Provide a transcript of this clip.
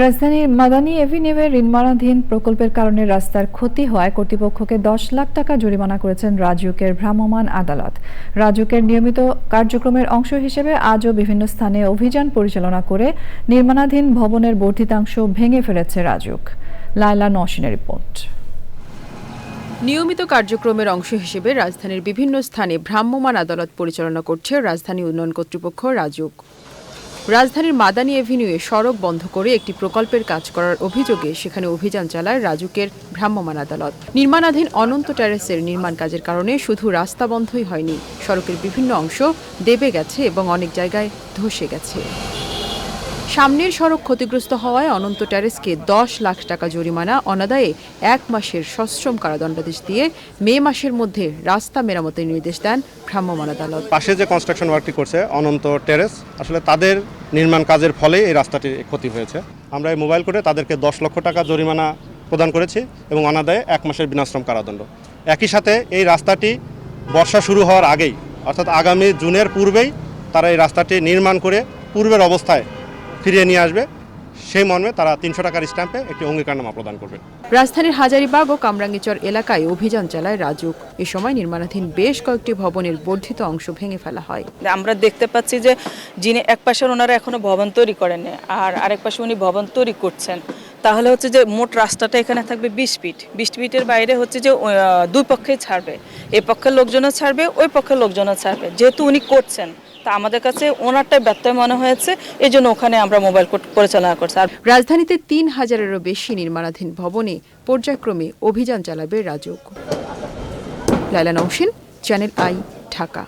রাজধানীর মাদানী এভিনিউয়ে নির্মাণাধীন প্রকল্পের কারণে রাস্তার ক্ষতি হওয়ায় কর্তৃপক্ষকে দশ লাখ টাকা জরিমানা করেছেন রাজুকের ভ্রাম্যমাণ আদালত। রাজুকের নিয়মিত কার্যক্রমের অংশ হিসেবে আজও বিভিন্ন স্থানে অভিযান পরিচালনা করে নির্মাণাধীন ভবনের বর্ধিতাংশ ভেঙে ফেলেছে রাজুক। লায়লা নওশিনের রিপোর্ট। নিয়মিত কার্যক্রমের অংশ হিসেবে রাজধানীর বিভিন্ন স্থানে ভ্রাম্যমাণ আদালত পরিচালনা করছে রাজধানী উন্নয়ন কর্তৃপক্ষ রাজুক। রাজধানীর মাদানী এভিনিউয়ে সড়ক বন্ধ করে একটি প্রকল্পের কাজ করার অভিযোগে সেখানে অভিযান চালায় রাজুকের ভ্রাম্যমাণ আদালত। নির্মাণাধীন অনন্ত ট্যারেসের নির্মাণ কাজের কারণে শুধু রাস্তা বন্ধই হয়নি, সড়কের বিভিন্ন অংশ দেবে গেছে এবং অনেক জায়গায় ধসে গেছে। সামনের সড়ক ক্ষতিগ্রস্ত হওয়ায় অনন্ত ট্যারেসকে দশ লাখ টাকা জরিমানা, অনাদায়ে এক মাসের সশ্রম কারাদণ্ডাদেশ দিয়ে মে মাসের মধ্যে রাস্তা মেরামতের নির্দেশ দেন ভ্রাম্যমাণ আদালত। পাশে যে কনস্ট্রাকশন ওয়ার্কটি করছে অনন্ত টেরেস আসলে তাদের নির্মাণ কাজের ফলে এই রাস্তাটির ক্ষতি হয়েছে। আমরা এই মোবাইল করে তাদেরকে দশ লক্ষ টাকা জরিমানা প্রদান করেছি এবং অনাদায়ে এক মাসের বিনাশ্রম কারাদণ্ড। একই সাথে এই রাস্তাটি বর্ষা শুরু হওয়ার আগেই, অর্থাৎ আগামী জুনের পূর্বেই তারা এই রাস্তাটি নির্মাণ করে পূর্বের অবস্থায় ফিরিয়ে নিয়ে আসবে। সেই মর্মে তারা তিনশো টাকার স্ট্যাম্পে একটি অঙ্গীকারনামা প্রদান করবে। রাজধানীর হাজারীবাগ ও কামরাঙ্গীচর এলাকায় অভিযান চালায় রাজুক। এ সময় নির্মাণাধীন বেশ কয়েকটি ভবনের বর্ধিত অংশ ভেঙে ফেলা হয়। আমরা দেখতে পাচ্ছি যে যিনি এক পাশের ওনারা এখনও ভবন তৈরি করেননি আর আরেক পাশে উনি ভবন তৈরি করছেন। তাহলে হচ্ছে যে মোট রাস্তাটা এখানে থাকবে বিশ ফিট। বিশ ফিটের বাইরে হচ্ছে যে দুই পক্ষেই ছাড়বে। এ পক্ষের লোকজনও ছাড়বে ওই পক্ষের লোকজনও ছাড়বে। যেহেতু উনি করছেন তা আমাদের কাছে ওনারটাই ব্যর্থ মনে হয়েছে। এই জন্য ওখানে আমরা মোবাইল কোর্ট পরিচালনা করছি। আর রাজধানীতে তিন হাজারেরও বেশি নির্মাণাধীন ভবনে পর্যায়ক্রমে অভিযান চালাবে রাজক। Laila Nausheen, channel I, Dhaka.